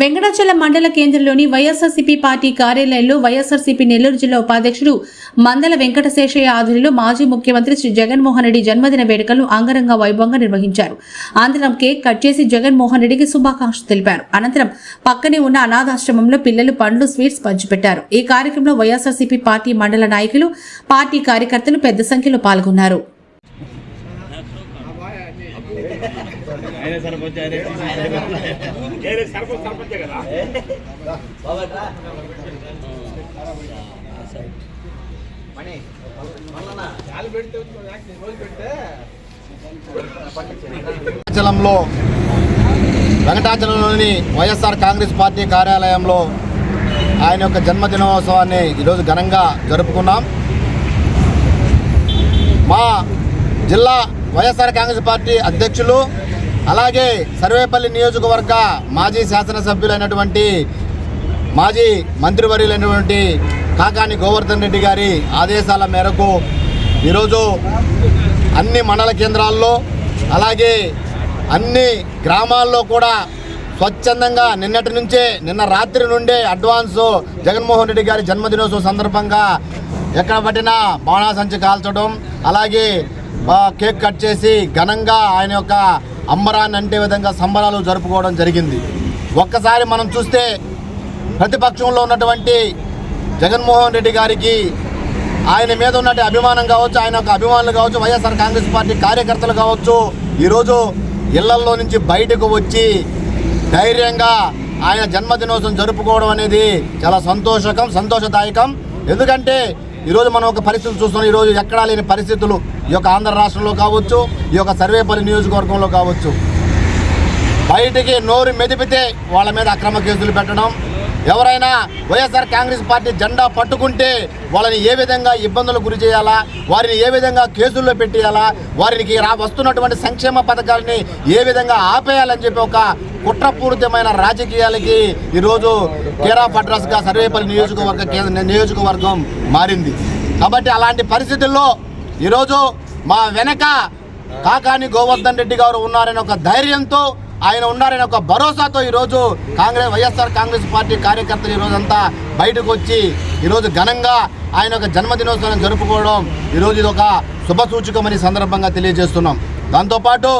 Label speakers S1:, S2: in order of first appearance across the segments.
S1: వెంకటాచలం మండల కేంద్రంలోని వైఎస్ఆర్సీపీ పార్టీ కార్యాలయంలో వైఎస్ఆర్సీపీ నెల్లూరు జిల్లా ఉపాధ్యక్షుడు మందల వెంకటశేషయ్య ఆధ్వర్యంలో మాజీ ముఖ్యమంత్రి శ్రీ జగన్మోహన్ రెడ్డి జన్మదిన వేడుకలను అంగరంగ వైభవంగా నిర్వహించారు. అనంతరం కేక్ కట్ చేసి జగన్మోహన్ రెడ్డికి శుభాకాంక్షలు తెలిపారు. అనంతరం పక్కనే ఉన్న అనాథాశ్రమంలో పిల్లలు పండ్లు స్వీట్స్ పంచిపెట్టారు. ఈ కార్యక్రమంలో వైఎస్ఆర్సీపీ పార్టీ మండల నాయకులు పార్టీ కార్యకర్తలు పెద్ద సంఖ్యలో పాల్గొన్నారు.
S2: ఆయన సర్పంచ్ ఆయన
S3: ఏదే సర్పంచ్ సర్పంచే కదా.
S2: వెంకటాచలంలో వెంకటాచలంలోని వైఎస్ఆర్ కాంగ్రెస్ పార్టీ కార్యాలయంలో ఆయన యొక్క జన్మదినోత్సవాన్ని ఈరోజు ఘనంగా జరుపుకున్నాం. మా జిల్లా వైఎస్ఆర్ కాంగ్రెస్ పార్టీ అధ్యక్షులు అలాగే సర్వేపల్లి నియోజకవర్గ మాజీ శాసనసభ్యులైనటువంటి మాజీ మంత్రివర్యులైనటువంటి కాకాని గోవర్ధన్ రెడ్డి గారి ఆదేశాల మేరకు ఈరోజు అన్ని మండల కేంద్రాల్లో అలాగే అన్ని గ్రామాల్లో కూడా స్వచ్ఛందంగా నిన్నటి నుంచే నిన్న రాత్రి నుండే అడ్వాన్స్ జగన్మోహన్ రెడ్డి గారి జన్మదినోత్సవం సందర్భంగా ఎక్కడ పట్టినా బాణాసంచి కాల్చడం అలాగే కేక్ కట్ చేసి ఘనంగా ఆయన యొక్క అంబరాన్ని అంటే విధంగా సంబరాలు జరుపుకోవడం జరిగింది. ఒక్కసారి మనం చూస్తే ప్రతిపక్షంలో ఉన్నటువంటి జగన్మోహన్ రెడ్డి గారికి ఆయన మీద ఉన్నటువంటి అభిమానం కావచ్చు ఆయన యొక్క అభిమానులు కావచ్చు వైఎస్ఆర్ కాంగ్రెస్ పార్టీ కార్యకర్తలు కావచ్చు ఈరోజు ఇళ్ళల్లో నుంచి బయటకు వచ్చి ధైర్యంగా ఆయన జన్మదినోత్సవం జరుపుకోవడం అనేది చాలా సంతోషకం సంతోషదాయకం. ఎందుకంటే ఈరోజు మనం ఒక పరిస్థితులు చూస్తున్నాం. ఈరోజు ఎక్కడా లేని పరిస్థితులు ఈ యొక్క ఆంధ్ర రాష్ట్రంలో కావచ్చు ఈ యొక్క సర్వేపల్లి నియోజకవర్గంలో కావచ్చు. బయటికి నోరు మెదిపితే వాళ్ళ మీద అక్రమ కేసులు పెట్టడం. ఎవరైనా వైఎస్ఆర్ కాంగ్రెస్ పార్టీ జెండా పట్టుకుంటే వాళ్ళని ఏ విధంగా ఇబ్బందులకు గురి చేయాలా వారిని ఏ విధంగా కేసుల్లో పెట్టేయాలా వారికి రా వస్తున్నటువంటి సంక్షేమ పథకాలని ఏ విధంగా ఆపేయాలని చెప్పి ఒక కుట్రపూరితమైన రాజకీయాలకి ఈరోజు కేరా అడ్రస్గా సర్వేపల్లి నియోజకవర్గ కేంద్ర నియోజకవర్గం మారింది. కాబట్టి అలాంటి పరిస్థితుల్లో ఈరోజు మా వెనక కాకాని గోవర్ధన్ రెడ్డి గారు ఉన్నారనే ఒక ధైర్యంతో ఆయన ఉన్నారని ఒక భరోసాతో ఈరోజు కాంగ్రెస్ వైఎస్ఆర్ కాంగ్రెస్ పార్టీ కార్యకర్తలు ఈరోజంతా బయటకు వచ్చి ఈరోజు ఘనంగా ఆయన యొక్క జన్మదినోత్సవం జరుపుకోవడం ఈరోజు ఇది ఒక శుభ సూచకమని సందర్భంగా తెలియజేస్తున్నాం. దాంతోపాటు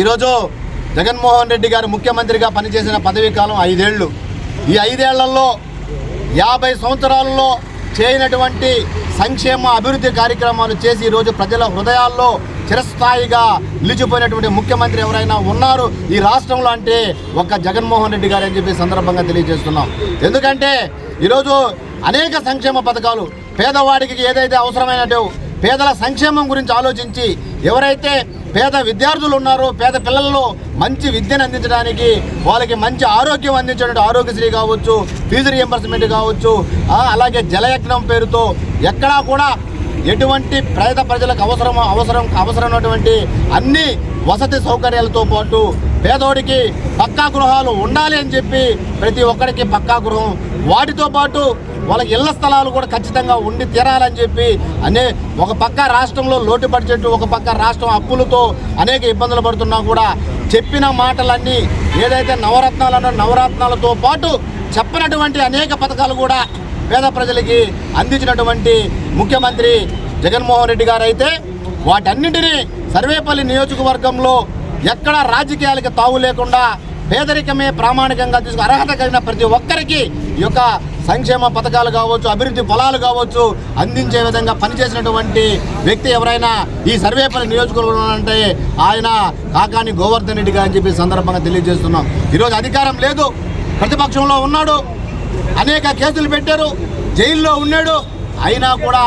S2: ఈరోజు జగన్మోహన్ రెడ్డి గారు ముఖ్యమంత్రిగా పనిచేసిన పదవీ కాలం ఐదేళ్ళు ఈ ఐదేళ్ళలో యాభై సంవత్సరాల్లో చేయనటువంటి సంక్షేమ అభివృద్ధి కార్యక్రమాలు చేసి ఈరోజు ప్రజల హృదయాల్లో చిరస్థాయిగా నిలిచిపోయినటువంటి ముఖ్యమంత్రి ఎవరైనా ఉన్నారు ఈ రాష్ట్రంలో అంటే ఒక్క జగన్మోహన్ రెడ్డి గారు అని చెప్పి సందర్భంగా తెలియజేస్తున్నాం. ఎందుకంటే ఈరోజు అనేక సంక్షేమ పథకాలు పేదవాడికి ఏదైతే అవసరమైనట్టు పేదల సంక్షేమం గురించి ఆలోచించి ఎవరైతే పేద విద్యార్థులు ఉన్నారు పేద పిల్లల్లో మంచి విద్యను అందించడానికి వాళ్ళకి మంచి ఆరోగ్యం అందించడం ఆరోగ్యశ్రీ కావచ్చు ఫీజు రియంబర్స్మెంట్ కావచ్చు అలాగే జలయజ్ఞం పేరుతో ఎక్కడా కూడా ఎటువంటి పేద ప్రజలకు అవసరం అవసరం అవసరమైనటువంటి అన్ని వసతి సౌకర్యాలతో పాటు పేదోడికి పక్కా గృహాలు ఉండాలి అని చెప్పి ప్రతి ఒక్కరికి పక్కా గృహం. వాటితో పాటు వాళ్ళకి ఇళ్ళ స్థలాలు కూడా ఖచ్చితంగా ఉండి తీరాలని చెప్పి అనే ఒక పక్క రాష్ట్రంలో లోటు బడ్జెట్ ఒక పక్క రాష్ట్రం అప్పులతో అనేక ఇబ్బందులు పడుతున్నా కూడా చెప్పిన మాటలన్నీ ఏదైతే నవరత్నాలను నవరత్నాలతో పాటు చెప్పినటువంటి అనేక పథకాలు కూడా పేద ప్రజలకి అందించినటువంటి ముఖ్యమంత్రి జగన్మోహన్ రెడ్డి గారు అయితే వాటన్నింటినీ సర్వేపల్లి నియోజకవర్గంలో ఎక్కడ రాజకీయాలకి తావు లేకుండా పేదరికమే ప్రామాణికంగా తీసుకు అర్హత కలిగిన ప్రతి ఒక్కరికి ఈ యొక్క సంక్షేమ పథకాలు కావచ్చు అభివృద్ధి ఫలాలు కావచ్చు అందించే విధంగా పనిచేసినటువంటి వ్యక్తి ఎవరైనా ఈ సర్వేపల్లి నియోజకవర్గంలో అంటే ఆయన కాకాని గోవర్ధన్ రెడ్డి గారు అని చెప్పి సందర్భంగా తెలియజేస్తున్నాం. ఈరోజు అధికారం లేదు. ప్రతిపక్షంలో ఉన్నాడు. అనేక కేసులు పెట్టారు. జైల్లో ఉన్నాడు. అయినా కూడా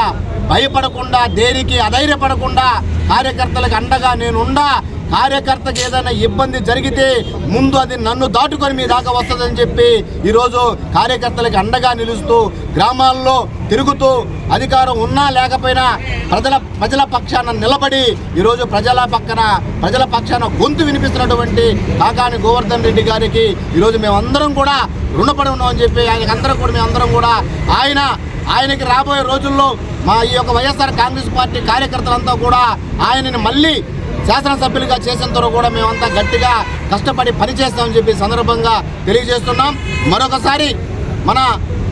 S2: భయపడకుండా దేనికి అధైర్యపడకుండా కార్యకర్తలకు అండగా నేనుండా కార్యకర్తకి ఏదైనా ఇబ్బంది జరిగితే ముందు అది నన్ను దాటుకొని మీ దాకా వస్తుందని చెప్పి ఈరోజు కార్యకర్తలకు అండగా నిలుస్తూ గ్రామాల్లో తిరుగుతూ అధికారం ఉన్నా లేకపోయినా ప్రజల ప్రజల పక్షాన నిలబడి ఈరోజు ప్రజల పక్కన ప్రజల పక్షాన గొంతు వినిపిస్తున్నటువంటి కాకాని గోవర్ధన్ రెడ్డి గారికి ఈరోజు మేమందరం కూడా రుణపడి ఉన్నామని చెప్పి ఆయనకి అందరం కూడా మేమందరం కూడా ఆయన ఆయనకి రాబోయే రోజుల్లో మా ఈ యొక్క వైఎస్ఆర్ కాంగ్రెస్ పార్టీ కార్యకర్తలంతా కూడా ఆయనని మళ్ళీ శాసనసభ్యులుగా చేసేంతవరకు కూడా మేమంతా గట్టిగా కష్టపడి పనిచేస్తామని చెప్పి సందర్భంగా తెలియజేస్తున్నాం. మరొకసారి మన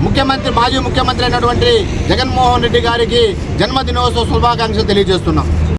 S2: ముఖ్యమంత్రి మాజీ ముఖ్యమంత్రి అయినటువంటి జగన్మోహన్ రెడ్డి గారికి జన్మదినోత్సవ శుభాకాంక్షలు తెలియజేస్తున్నాం.